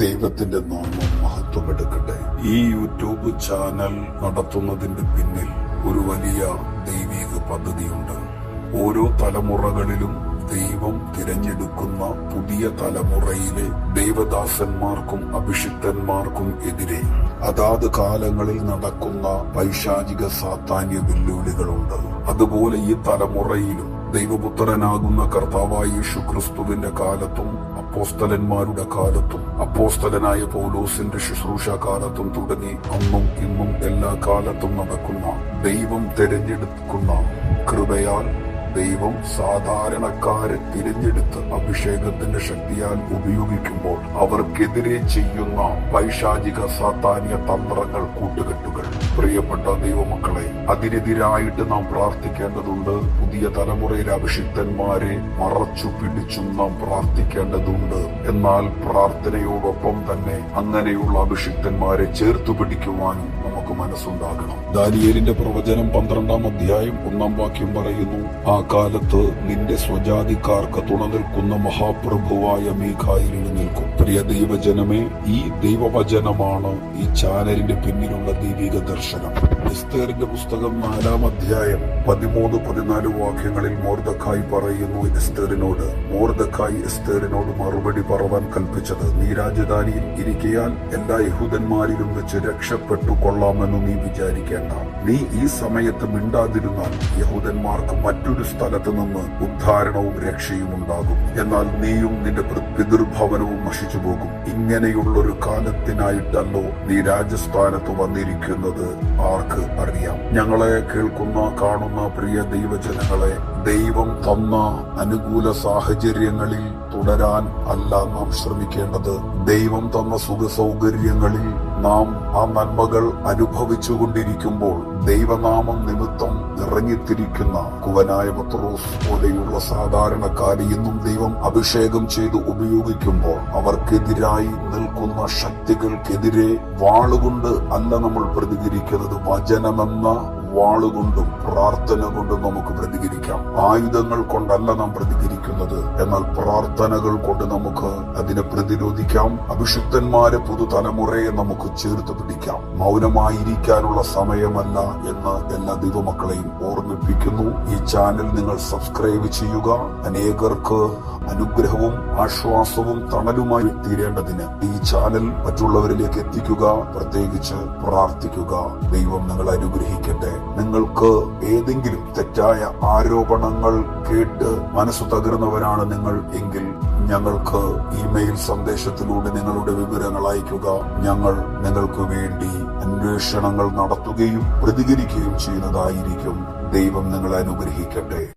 ദൈവത്തിന്റെ നാമം മഹത്വമെടുക്കട്ടെ. ഈ യൂട്യൂബ് ചാനൽ നടത്തുന്നതിന്റെ പിന്നിൽ ഒരു വലിയ ദൈവിക പദ്ധതിയുണ്ട്. ഓരോ തലമുറകളിലും ദൈവം തിരഞ്ഞെടുക്കുന്ന പുതിയ തലമുറയിലെ ദൈവദാസന്മാർക്കും അഭിഷിക്തന്മാർക്കും എതിരെ അതാത് കാലങ്ങളിൽ നടക്കുന്ന പൈശാചിക സാത്താന്യ വെല്ലുവിളികളുണ്ട്. അതുപോലെ ഈ തലമുറയിലും ദൈവപുത്രനാകുന്ന കർത്താവായ യേശു ക്രിസ്തുവിന്റെ കാലത്തും അപ്പോസ്തലന്മാരുടെ കാലത്തും അപ്പോസ്തലനായ പൗലോസിന്റെ ശുശ്രൂഷ കാലത്തും തുടങ്ങി അന്നും ഇന്നും എല്ലാ കാലത്തും നടക്കുന്ന ദൈവം തിരഞ്ഞെടുക്കുന്ന കൃപയാൽ ദൈവം സാധാരണക്കാരെ തിരഞ്ഞെടുത്ത് അഭിഷേകത്തിന്റെ ശക്തിയാൽ ഉപയോഗിക്കുമ്പോൾ അവർക്കെതിരെ ചെയ്യുന്ന പൈശാചിക സാധാന്യ തന്ത്രങ്ങൾ കൂട്ടുകെട്ടുകൾ. പ്രിയപ്പെട്ട ദൈവമക്കളെ അതിനെതിരായിട്ട് നാം പ്രാർത്ഥിക്കേണ്ടതുണ്ട്. പുതിയ തലമുറയിലെ അഭിഷിക്തന്മാരെ മറച്ചു പിടിച്ചും നാം പ്രാർത്ഥിക്കേണ്ടതുണ്ട്. എന്നാൽ പ്രാർത്ഥനയോടൊപ്പം തന്നെ അങ്ങനെയുള്ള അഭിഷിക്തന്മാരെ ചേർത്തു പിടിക്കുവാനും നമുക്ക് മനസ്സുണ്ടാകണം. ദാനിയേലിന്റെ പ്രവചനം പന്ത്രണ്ടാം അധ്യായം ഒന്നാം വാക്യം പറയുന്നു ആ കാലത്ത് നിന്റെ സ്വജാതിക്കാർക്ക് തുണ നിൽക്കുന്ന മഹാപ്രഭുവായ മീഖായിൽ നിൽക്കും. പ്രിയ ദൈവജനമേ ഈ ദൈവവചനമാണ് ഈ ചാനലിന്റെ പിന്നിലുള്ള ദൈവിക ദർശനം. എസ്തേറിന്റെ പുസ്തകം നാലാം അധ്യായം പതിമൂന്ന് പതിനാല് വാക്യങ്ങളിൽ മോർദക്കായി പറയുന്നു എസ്തേറിനോട്. മോർദക്കായി എസ്തേറിനോട് മറുപടി പറവാൻ കൽപ്പിച്ചത് നീ രാജധാനിയിൽ ഇരിക്കയാൽ എല്ലാ യഹൂദന്മാരിലും വെച്ച് രക്ഷപ്പെട്ടു കൊള്ളാമെന്ന് നീ വിചാരിക്കേണ്ട. നീ ഈ സമയത്ത് മിണ്ടാതിരുന്നാൽ യഹൂദന്മാർക്ക് മറ്റൊരു സ്ഥലത്ത് നിന്ന് ഉദ്ധാരണവും രക്ഷയും ഉണ്ടാകും. എന്നാൽ നീയും നിന്റെ പിതൃഭവനവും നശിച്ചു പോകും. ഇങ്ങനെയുള്ളൊരു കാലത്തിനായിട്ടല്ലോ നീ രാജസ്ഥാനത്ത് വന്നിരിക്കുന്നത്. ആർക്ക് അറിയാം. ഞങ്ങളെ കേൾക്കുന്ന കാണുന്ന പ്രിയ ദൈവജനങ്ങളെ ദൈവം തന്ന അനുകൂല സാഹചര്യങ്ങളിൽ തുടരാൻ അല്ല നാം ശ്രമിക്കേണ്ടത്. ദൈവം തന്ന സുഖ സൗകര്യങ്ങളിൽ നാം ആ നന്മകൾ അനുഭവിച്ചുകൊണ്ടിരിക്കുമ്പോൾ ദൈവനാമം നിമിത്തം നിറഞ്ഞിത്തിരിക്കുന്ന കുവനായ പത്രോസ് പോലെയുള്ള സാധാരണക്കാരെ ഇന്നും ദൈവം അഭിഷേകം ചെയ്ത് ഉപയോഗിക്കുമ്പോൾ അവർക്കെതിരായി നിൽക്കുന്ന ശക്തികൾക്കെതിരെ വാളുകൊണ്ട് അല്ല നമ്മൾ പ്രതികരിക്കുന്നത്. വചനമെന്ന വാളുകൊണ്ടും പ്രാർത്ഥന കൊണ്ടും നമുക്ക് പ്രതികരിക്കാം. ആയുധങ്ങൾ കൊണ്ടല്ല നാം പ്രതികരിക്കുന്നത്. എന്നാൽ പ്രാർത്ഥനകൾ കൊണ്ട് നമുക്ക് അതിനെ പ്രതിരോധിക്കാം. അഭിഷിക്തന്മാരെ പുതുതലമുറയെ നമുക്ക് ചേർത്ത് പിടിക്കാം. മൗനമായിരിക്കാനുള്ള സമയമല്ല എന്ന് എല്ലാ ദൈവമക്കളെയും ഓർമ്മിപ്പിക്കുന്നു. ഈ ചാനൽ നിങ്ങൾ സബ്സ്ക്രൈബ് ചെയ്യുക. അനേകർക്ക് അനുഗ്രഹവും ആശ്വാസവും തണലുമായി തീരേണ്ടതിന് ഈ ചാനൽ മറ്റുള്ളവരിലേക്ക് എത്തിക്കുക. പ്രത്യേകിച്ച് പ്രാർത്ഥിക്കുക. ദൈവം നിങ്ങളെ അനുഗ്രഹിക്കട്ടെ. നിങ്ങൾക്ക് ഏതെങ്കിലും തെറ്റായ ആരോപണങ്ങൾ കേട്ട് മനസ്സു തകർന്നവരാണ് നിങ്ങൾ എങ്കിൽ ഞങ്ങൾക്ക് ഇമെയിൽ സന്ദേശത്തിലൂടെ നിങ്ങളുടെ വിവരങ്ങൾ അയക്കുക ഞങ്ങൾ നിങ്ങൾക്ക് വേണ്ടി അന്വേഷണങ്ങൾ നടത്തുകയും പ്രതികരിക്കുകയും ചെയ്യുന്നതായിരിക്കും ദൈവം നിങ്ങളെ അനുഗ്രഹിക്കട്ടെ.